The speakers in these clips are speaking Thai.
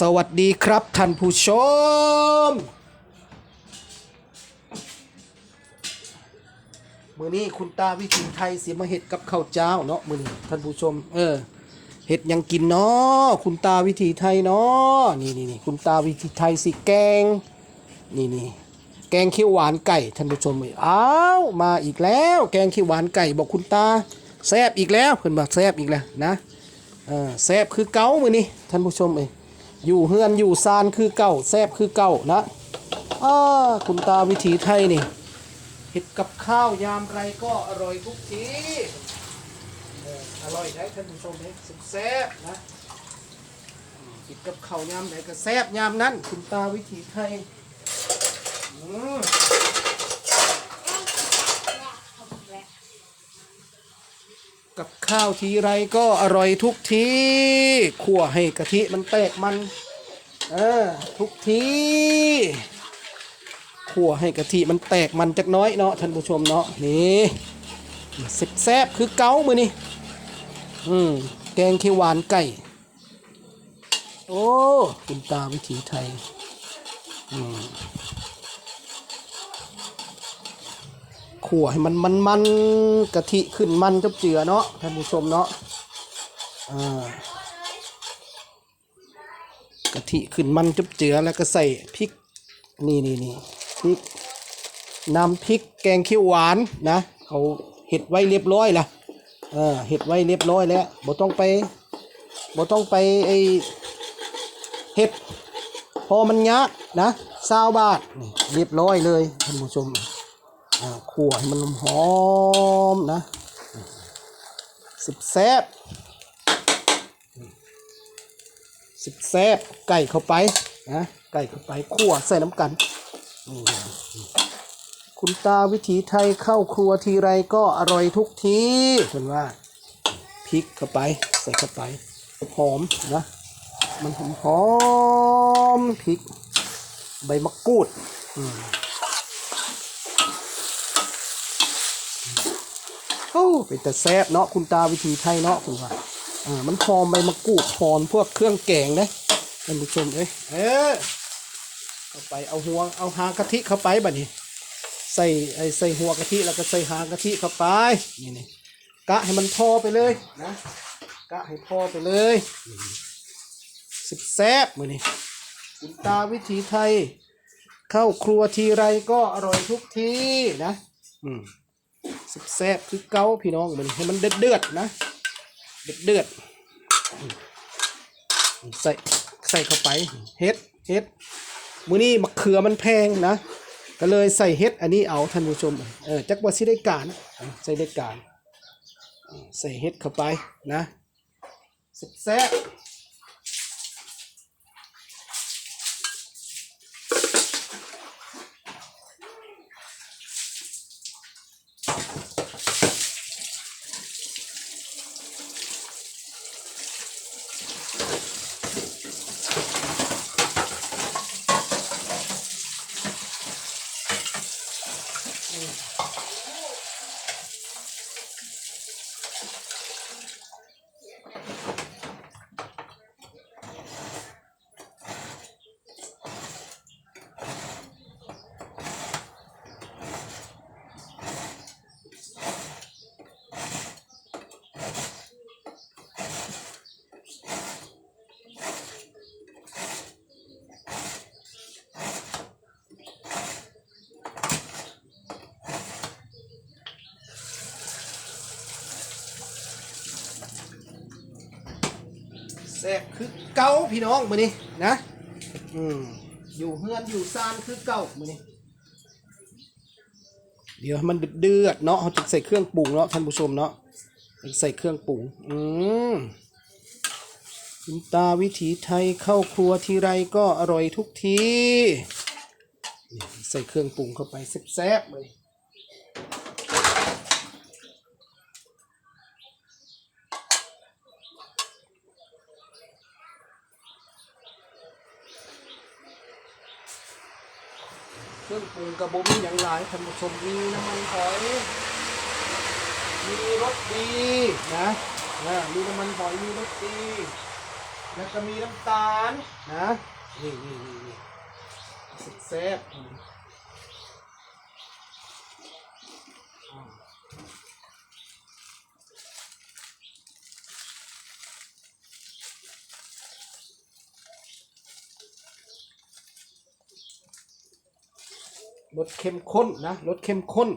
สวัสดีครับท่านผู้ชม มือนี้คุณตาวิถีไทยเสียมาเห็ดกับข้าวเจ้าเนาะมือนี้ท่านผู้ชม เออเห็ดยังกินเนาะคุณตาวิถีไทยเนาะนี่นี่นี่คุณตาวิถีไทยสิแกง นี่นี่แกงเขียวหวานไก่ท่านผู้ชมเอ้ยอ้าวมาอีกแล้ว แกงเขียวหวานไก่บอกคุณตาแซบอีกแล้วเพิ่นบอกแซบอีกแล้วนะเออแซบคือเก่ามือนี้ท่านผู้ชมเอ้ อยู่เฮือนอยู่ซานคือเก่าแซบคือเก่านะอ้าคุณตาวิถีไทยนี่เห็ดกับข้าวยามไรก็อร่อยทุกทีอร่อยได้ท่านผู้ชมเอ้ยแซ่บนะเห็ดกับข้าวยามไหนก็แซ่บยามนั้น คุณตาวิถีไทยอืม กับข้าวทีไรก็อร่อยทุกทีขั่วให้กะทิมันแตกมัน เออ ทุกทีขั่วให้กะทิมันแตกมันจักน้อยเนาะท่านผู้ชมเนาะนี่สิบแซบคือเก้ามือนี่อืมแกงเขียวหวานไก่ โอ้คุณตาวิถีไทย อืม ขั่วให้มันมันมันกะทิขึ้นมันจบเจือเนาะท่านผู้ชมเนาะอ่ากะทิขึ้นมันจบเจือแล้วก็ใส่พริกนี่นี่นี่พริกน้ำพริกแกงเขียวหวานนะเอาเห็ดไว้เรียบร้อยละเออเห็ดไว้เรียบร้อยแล้วบ่ต้องไปบ่ต้องไปไอเห็ดพอมันยะนะซาวบาทเรียบร้อยเลยท่านผู้ชม ขั่วให้มันหอมนะสิบแซบสิบแซบไก่เข้าไปนะไก่เข้าไปขั่วใส่น้ำกัน คุณตาวิถีไทยเข้าครัวทีไรก็อร่อยทุกทีเห็นว่าพริกเข้าไปใส่เข้าไปหอมนะมันหอมหอมพริก ใบมะกรูด โอ้เป็นแต่แซ่บเนาะคุณตาวิธีไทยเนาะคุณว่าอ่ามันหอมใบมะกรูดหอมพวกเครื่องแกงนะท่านผู้ชมเอ้ยเออเข้าไปเอาหัวเอาหางกะทิเข้าไปบัดนี้ ใส่ไอ้ใส่หัวกะทิแล้วก็ใส่หางกะทิเข้าไปนี่นี่กะให้มันพอไปเลยนะกะให้พอไปเลยสิบแซ่บมือนี่คุณตาวิถีไทย เข้าครัวทีไรก็อร่อยทุกทีนะ อืม สิบแซ่บคือเกาพี่น้องมันให้มันเดือดเดือดนะเดือดเดือดใส่ใส่เข้าไปเฮ็ดเฮ็ดมื้อนี้มะเขือมันแพงนะ ก็เลยใส่เฮ็ดอันนี้เอาท่านผู้ชมเออจักว่าสิได้การใส่ได้การใส่เฮ็ดเข้าไปนะสิบแซ่บ ซ่คือเก่าพี่น้องมือนี้นะอืมอยู่เฮือนอยู่ซานคือเก่ามือนี้เดี๋ยวมันเดือดเนาะเขาจะใส่เครื่องปรุงเนาะท่านผู้ชมเนาะใส่เครื่องปรุงอืมคุณตาวิถีไทยเข้าครัวทีไรก็อร่อยทุกที ใส่เครื่องปรุงเข้าไปแซ่บๆเลย เครื่องปรุงกระบุมอย่างหลายท่านผู้ชมมีน้ำมันหอย มีรสดีนะนะมีน้ำมันหอยมีรสดี แล้วก็มีน้ำตาลนะ นี่นี่นี่นี่สุดแซ่บ รสเข้มข้นนะรสเข้มข้น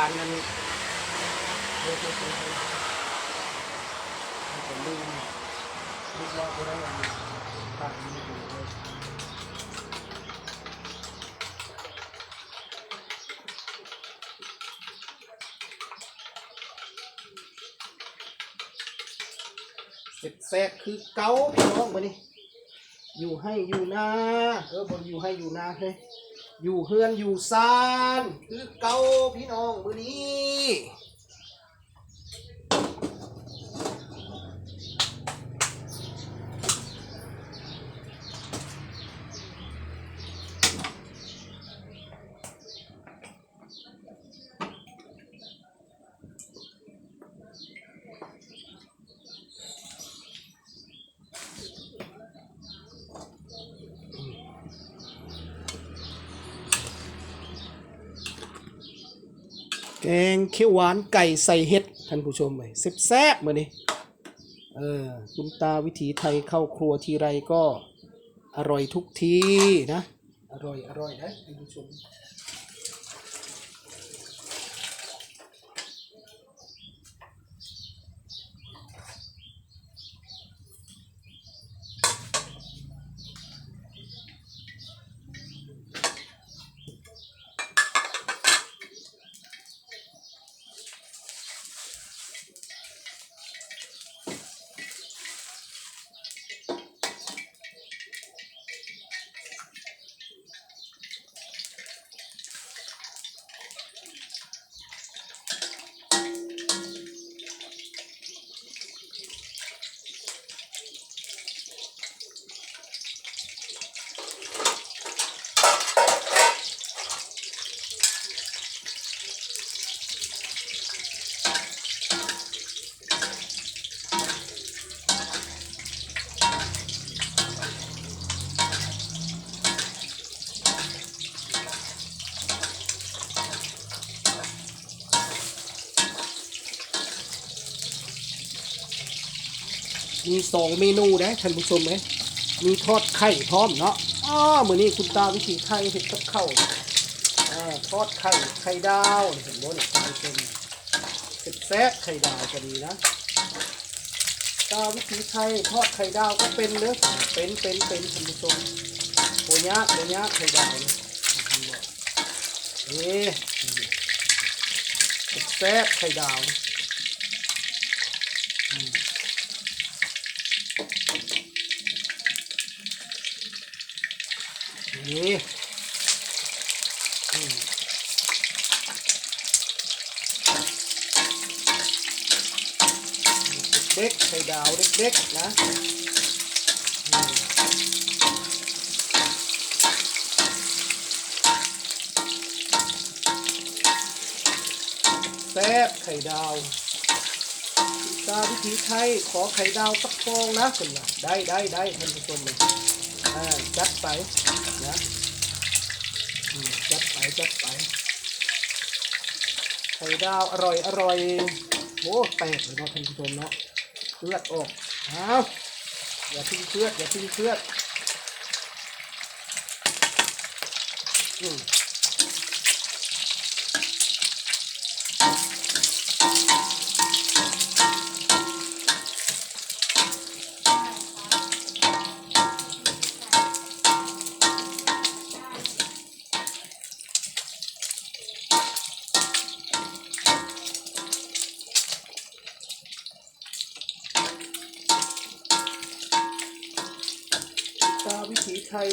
านั้นเดี๋ยวๆๆๆผมลืมลืมว่าจะได้ยังไงตัดมือถือเลยเสร็จแทรกคือเกาพี่น้องมานี่อยู่ให้อยู่นาเออบนอยู่ให้อยู่นาเฮ้ย อยู่เฮือนอยู่ซานคือเก่าพี่น้องมือนี้ แกงเขียวหวานไก่ใส่เห็ดท่านผู้ชมไปแซ่บๆมือนี้เออคุณตาวิถีไทยเข้าครัวทีไรก็อร่อยทุกทีนะ อร่อยอร่อยนะท่านผู้ชม มีสองเมนูนะท่านผู้ชมไหมมีทอดไข่พร้อมเนาะอ้อมือนนี้คุณตาวิถีไทยเห็ดกับข้าวอ่าทอดไข่ไข่ดาวเห็นบ่เนี่ยท่านผู้ชมเผ็ดแซ่ไข่ดาวก็ดีนะตาวิถีไทยทอดไข่ดาวก็เป็นเนอเป็นเป็นเป็นท่านผู้ชมโหยากโหยาไข่ดาวเนี่ยเอ๊ะเผ็ดแซ่บไข่ดาวอืม นี่เด็กๆไข่ดาวเด็กๆนะแซ่บไข่ดาวตาวิถีไทยขอไข่ดาวสักฟองนะคุณว่าได้ได้ได้ท่านผู้ชมเลย จัดไปนะจัดไปจัดไปไข่ดาวอร่อยอร่อยโอ้แตกเลยเนาะท่านผู้ชมเนาะเลือดออกเอาอย่าทิ้งเลือดอย่าทิ้งเลือด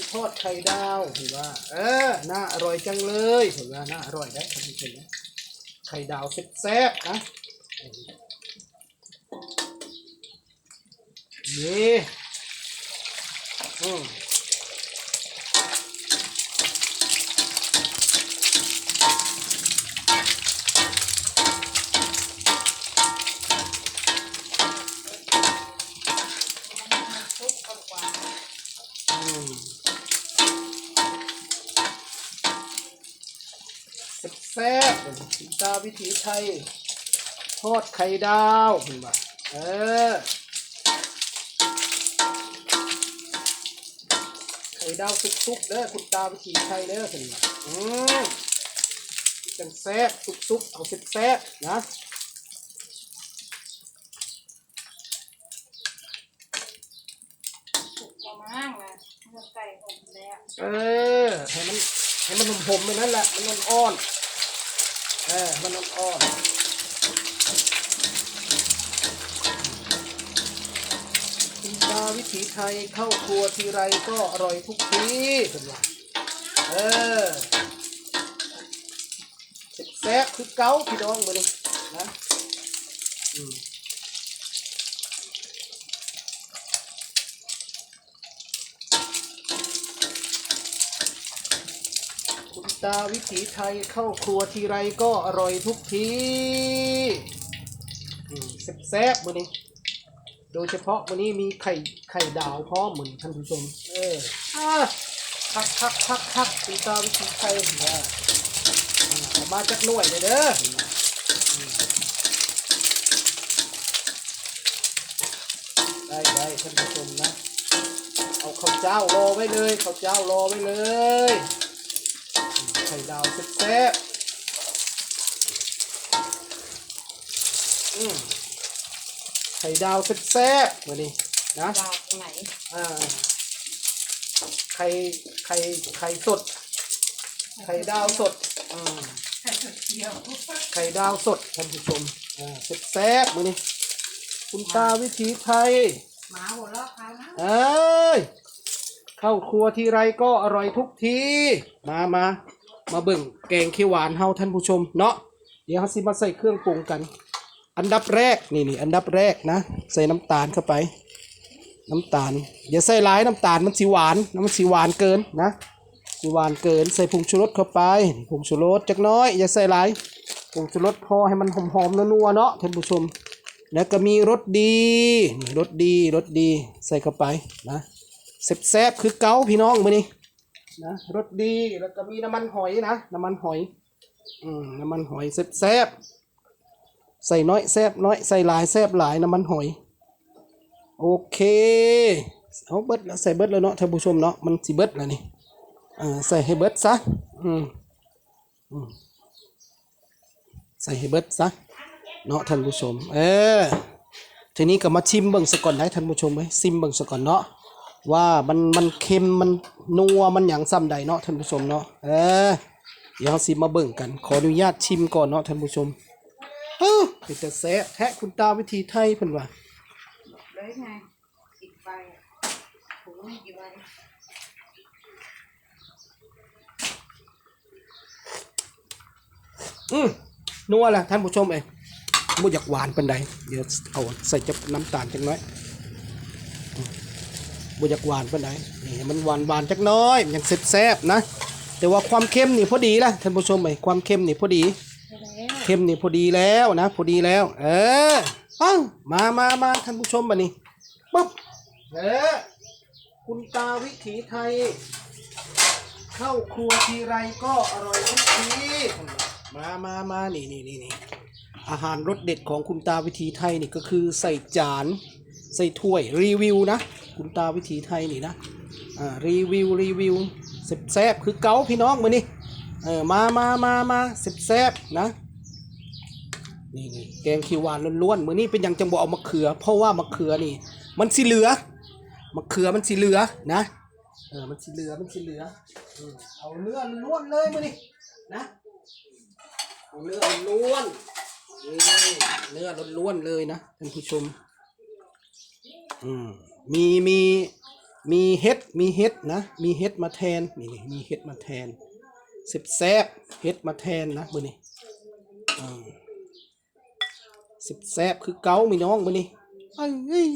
ทยทอดไข่ดาวเห็นว่า เออน่าอร่อยจังเลยเห็นว่าน่าอร่อยได้ท่านนะไข่ดาวแซ่บๆนะนี่อืม วิถีไทย ทอดไข่ดาวเห็นป่ะเออ ไข่ดาวสุกๆเด้อคุณตาวิถีไทยเด้อเห็นป่ะอืมจังแซ่บสุกๆเอาแซ่บๆนะสุกประมาณนะเนื้อไก่หมดแล้วเออให้มันให้มันหอมๆไปนั่นแหละ มันอ่อนๆ เออมันอ่อนกินตาวิถีไทยเข้าครัวทีไรก็อร่อยทุกทีเป็นไรเออแซ่บคือเก้าพี่น้องมาดินะอืม ตาวิถีไทยเข้าครัวทีไรก็อร่อยทุกทีแซ่บๆมือนี้ โดยเฉพาะวันนี้มีไข่ไข่ดาวพร้อมเหมือนท่านผู้ชม เอออะคักคักคักคักคุณตาวิถีไทยเนี่ยอ่าเอามาจากหน่วยเลยเด้อได้ได้ท่านผู้ชมนะ เอาข้าวเจ้ารอไว้เลยข้าวเจ้ารอไว้เลย ดาวแซ่บๆอืมไข่ดาวแซ่บๆมาดินะดาวไหนอ่าไข่ไข่ไข่สด ไข่ดาวสดอ่าไข่เจียวไข่ดาวสดท่านผู้ชมอ่าแซ่บๆมาดิคุณตาวิถีไทยหมาหัวเราะเขานะเอ้ยเข้าครัวทีไรก็อร่อยทุกที มามา มาเบิ่งแกงเขียวหวานเฮาท่านผู้ชมเนาะเดี๋ยวเฮาสิมาใส่เครื่องปรุงกัน อันดับแรกนี่นี่อันดับแรกนะ ใส่น้ำตาลเข้าไป น้ำตาลอย่าใส่หลายน้ำตาลมันสีหวานน้ำมันสีหวานเกินนะสีหวานเกินใส่ผงชูรสเข้าไปผงชูรสจักน้อย อย่าใส่หลายผงชูรสพอให้มันหอมๆนัวๆเนาะท่านผู้ชม แล้วก็มีรสดีนี่รสดีรสดีใส่เข้าไปนะแซ่บๆคือเกาพี่น้องมานี่ นะรสดีแล้วก็มีน้ำมันหอยนะ น้ำมันหอยอืมน้ำมันหอยแซ่บๆใส่น้อยแซ่บน้อยใส่หลายแซ่บหลายน้ำมันหอย โอเคเอาเบิดแล้วใส่เบิดแล้วเนาะท่านผู้ชมเนาะมันสิเบิดแล้วนี่อ่าใส่ให้เบิดซะอืมอืมใส่ให้เบิดซะเนาะท่านผู้ชม เออทีนี้ก็มาชิมเบิ่งสก่อนได้ท่านผู้ชมเว้ยซิมเบิ่งสก่อนเนาะ ว่ามันมันเค็มมันนัวมันอย่างซ้ำใดเนาะท่านผู้ชมเนาะเออเดี๋ยวเราสิมาเบิ่งกัน ขออนุญาตชิมก่อนเนาะท่านผู้ชมเออเป็นแต่แซะแทะคุณตาวิธีไทยเพิ่นว่าอืมนัวแหละท่านผู้ชมเองไม่อยากหวานปานใดเดี๋ยวเอาใส่จับน้ำตาลจังน้อย บ่อยากหวานปานใดนี่มันหวานหวานๆจักหน้อยมันยังแซ่บๆนะ แต่ว่าความเค็มนี่พอดีละท่านผู้ชมเอ้ยความเค็มนี่พอดีเค็มนี่พอดีแล้วนะพอดีแล้ว เออเอ้ามามามาท่านผู้ชมบันนี้ปุ๊บเออคุณตาวิถีไทย เข้าครัวทีไรก็อร่อยทุกทีมามามานี่นี่นี่นี่อาหารรสเด็ดของคุณตาวิถีไทยนี่ก็คือใส่จาน ใส่ถ้วยรีวิวนะคุณตาวิถีไทยนี่นะอ่ารีวิวรีวิวแซ่บๆคือเกาพี่น้องมานี่เออมามามามาแซ่บๆนะนี่นี่แกงเขีวหวานล้วนๆมื้อนี้เป็นยังจังบ่เอามะเขือ เพราะว่ามะเขือนี่ มันสิเหลือมะเขือมันสิเหลือนะเออมันสิเหลือมันสิเหลือเอาเนื้อล้วนเลยมื้อนี้นะเอาเนื้อล้วนนี่เนื้อล้วนเลยนะท่านผู้ชมอืม มีมีมีเห็ดมีเห็ดนะ มีเห็ดมาแทนนี่นี่มีเห็ดมาแทนสิบแซบเห็ดมาแทนนะมื้อนี้อืมสิบแซบคือเกามีน้องมานี่เอ้ยเอ้ย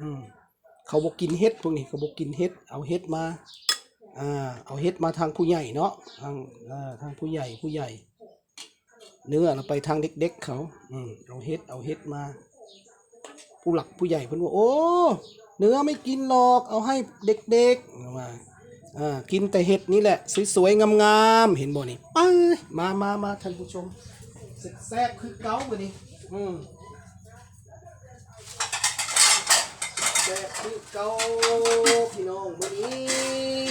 อืมเขาบอกกินเฮ็ดพวกนี้เขาบอกกินเฮ็ดเอาเฮ็ดมาอ่าเอาเฮ็ดมาทางผู้ใหญ่เนาะทางอ่าทางผู้ใหญ่ผู้ใหญ่ เนื้อเราไปทางเด็กๆเขาอืมเอาเฮ็ดเอาเฮ็ดมา ผู้หลักผู้ใหญ่เพิ่นว่าโอ้ เนื้อไม่กินหรอกเอาให้เด็กๆว่าอ่ากินแต่เห็ดนี่แหละ สวยๆงามๆเห็นบ่นี่ไปมามามาท่านผู้ชมแซ่บคือเกาบ่นี่อืมแบบคือเกาพี่น้องมื้อนี้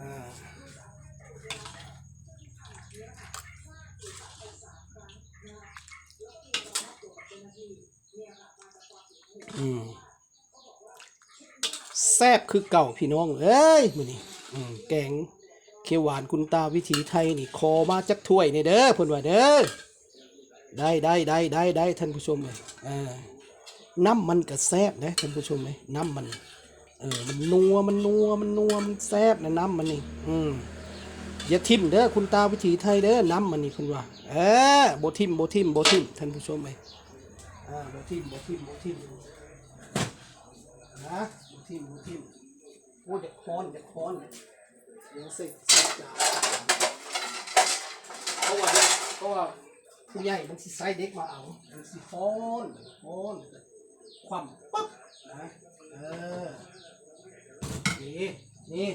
อ่า อืมแซ่บคือเก่าพี่น้อง เอ้ยมือนี้อืแกงเขียวหวานคุณตาวิถีไทยนี่คอมาจักถ้วยนี่เด้อพ่นว่าเด้อได้ได้ได้ได้ได้ท่านผู้ชมเลยเออน้ำมันก็แซ่บนะท่านผู้ชมเลยน้ำมัน เออมันนัวมันนัวมันนัวมันแซ่บนะน้ำมันนี่อืมอย่าทิมเด้อคุณตาวิถีไทยเด้อน้ำมันนี่คุณว่าเออโบทิมโบทิมโบทิมท่านผู้ชมเลยอ่าโบทิมโบทิมโบทิม นะโบทิมโบทิมโอ้ยอย่าค้อนอย่าค้อนเดี๋ยวใส่ใส่จานเพราะว่าเพราะว่าผู้ใหญ่มันสิใส่เด็กมาเอามันสิฟ้อนฟ้อนความปั๊บนะเออนี่นี่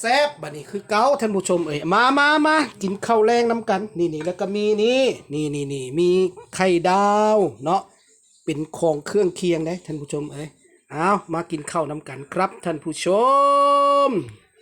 แซ่บบัดนี้คือเก้าท่านผู้ชมเอ้ยมามามากินข้าวแรงน้ำกัน นี่นี่แล้วก็มีนี่นี่นี่นี่มีไข่ดาวเนาะ เป็นของเครื่องเคียงนะท่านผู้ชมเอ้ยเอามากินข้าวน้ำกันครับท่านผู้ชม